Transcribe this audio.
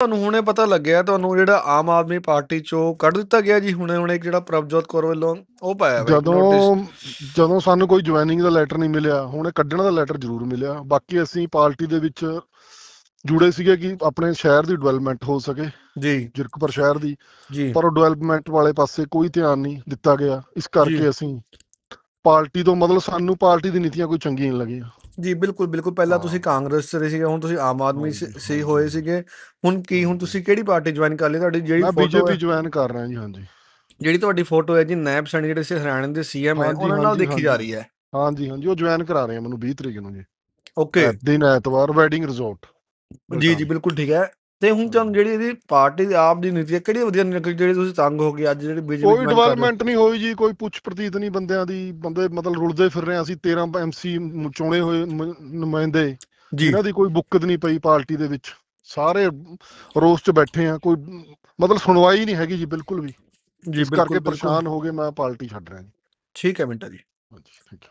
ਤੁਹਾਨੂੰ ਹੁਣੇ ਪਤਾ ਲੱਗਿਆ ਤੁਹਾਨੂੰ ਜਿਹੜਾ ਆਮ ਆਦਮੀ ਪਾਰਟੀ ਚੋਂ ਕੱਢ ਦਿੱਤਾ ਗਿਆ ਜੀ ਹੁਣੇ ਹੁਣੇ ਜਿਹੜਾ ਪ੍ਰਭਜੋਤ ਕੌਰ ਵੱਲੋਂ ਉਹ ਪਾਇਆ। ਜਦੋਂ ਜਦੋਂ ਸਾਨੂੰ ਕੋਈ ਜੁਆਇਨਿੰਗ ਦਾ ਲੈਟਰ ਨਹੀਂ ਮਿਲਿਆ ਹੁਣ ਕੱਢਣ ਦਾ ਲੈਟਰ ਜ਼ਰੂਰ ਮਿਲਿਆ। ਬਾਕੀ ਅਸੀਂ ਪਾਰਟੀ ਦੇ ਵਿੱਚ ਜੁੜੇ ਸੀਗੇ ਕਿ ਆਪਣੇ ਸ਼ਹਿਰ ਦੀ ਡਿਵੈਲਪਮੈਂਟ ਹੋ ਸਕੇ ਜੀ। ਜਿਰਕਪੁਰ ਸ਼ਹਿਰ ਦੀ। ਜੀ। ਪਰ ਉਹ ਡਿਵੈਲਪਮੈਂਟ ਵਾਲੇ ਪਾਸੇ ਕੋਈ ਧਿਆਨ ਨਹੀਂ ਦਿੱਤਾ ਗਿਆ। ਇਸ। ਕਰਕੇ ਅਸੀਂ ਪਾਰਟੀ ਤੋਂ ਮਤਲਬ ਸਾਨੂੰ ਪਾਰਟੀ ਦੀ ਨੀਤੀਆਂ ਕੋਈ ਚੰਗੀਆਂ ਨਹੀਂ ਲੱਗੀਆਂ। ਜੀ ਬਿਲਕੁਲ ਬਿਲਕੁਲ। ਪਹਿਲਾਂ। ਤੁਸੀਂ ਕਾਂਗਰਸ 'ਚ ਰਹੇ ਸੀਗੇ ਹੁਣ ਤੁਸੀਂ ਆਮ ਆਦਮੀ ਸ- ਹੋਏ। ਸੀਗੇ। ਹੁਣ ਕੀ ਹੁਣ ਤੁਸੀਂ ਕਿਹੜੀ ਪਾਰਟੀ ਜੁਆਇਨ ਕਰ ਲਈ? ਤੁਹਾਡੀ ਜਿਹੜੀ ਫੋਟੋ ਬੀਜੇਪੀ ਹੈ ਜੁਆਇਨ ਕਰ ਰਿਹਾ ਜੀ ਹਾਂਜੀ। ਜਿਹੜੀ ਤੁਹਾਡੀ ਫੋਟੋ ਹੈ ਜੀ ਨੈਬ ਸੈਣੀ ਜਿਹੜੇ ਸੀ ਹਰਿਆਣਾ ਦੇ ਸੀਐਮ ਹੈ ਉਹਨਾਂ ਨਾਲ ਦੇਖੀ ਜਾ। ਰਹੀ ਹੈ। ਹਾਂਜੀ ਹਾਂਜੀ ਉਹ ਜੁਆਇਨ ਕਰਾ ਰਹੇ ਆ ਮੈਨੂੰ 20 ਤਰੀਕ ਨੂੰ ਜੀ। ਓਕੇ। ਦਿਨ ਐਤਵਾਰ ਵੈਡਿੰਗ ਰਿਜ਼ੋਰਟ। ਜੀ ਜੀ ਬਿਲਕੁਲ ਠੀਕ ਹੈ। ਤੇ ਹੁਣ ਤੁਹਾਨੂੰ ਜਿਹੜੀ ਇਹਦੀ ਪਾਰਟੀ ਦੀ ਆਪ ਦੀ ਨੀਤੀ ਹੈ ਕਿਹੜੀ ਵਧੀਆ ਨਹੀਂ ਲੱਗੀ ਜਿਹੜੀ ਤੁਸੀਂ ਤੰਗ ਹੋ ਗਏ ਅੱਜ ਜਿਹੜੀ ਬੀਜੇਪੀ ਕੋਈ ਡਿਵੈਲਪਮੈਂਟ ਨਹੀਂ ਹੋਈ ਜੀ ਕੋਈ ਪੁੱਛ ਪ੍ਰਤੀਤ ਨਹੀਂ ਬੰਦਿਆਂ ਦੀ ਬੰਦੇ ਮਤਲਬ ਰੁਲਦੇ ਫਿਰ ਰਹੇ ਆ ਅਸੀਂ 13 ਐਮਸੀ ਚੁਣੇ ਹੋਏ ਨੁਮਾਇੰਦੇ ਇਹਨਾਂ ਦੀ ਕੋਈ ਬੁੱਕਤ ਨਹੀਂ ਪਈ ਪਾਰਟੀ ਦੇ ਵਿੱਚ। ਸਾਰੇ ਰੋਸ 'ਚ ਬੈਠੇ ਆ ਕੋਈ ਮਤਲਬ ਸੁਣਵਾਈ ਨਹੀਂ ਹੈਗੀ ਜੀ ਬਿਲਕੁਲ ਵੀ। ਜੀ ਕਰਕੇ ਬਿਲਕੁਲ ਬਿਲਕੁਲ। ਪਰੇਸ਼ਾਨ ਹੋ ਗਏ ਮੈਂ ਪਾਰਟੀ ਛੱਡ ਰਿਹਾ ਜੀ। ਠੀਕ ਹੈ ਮਿੰਟਾ ਜੀ। ਹਾਂਜੀ ਥੈਂਕ ਯੂ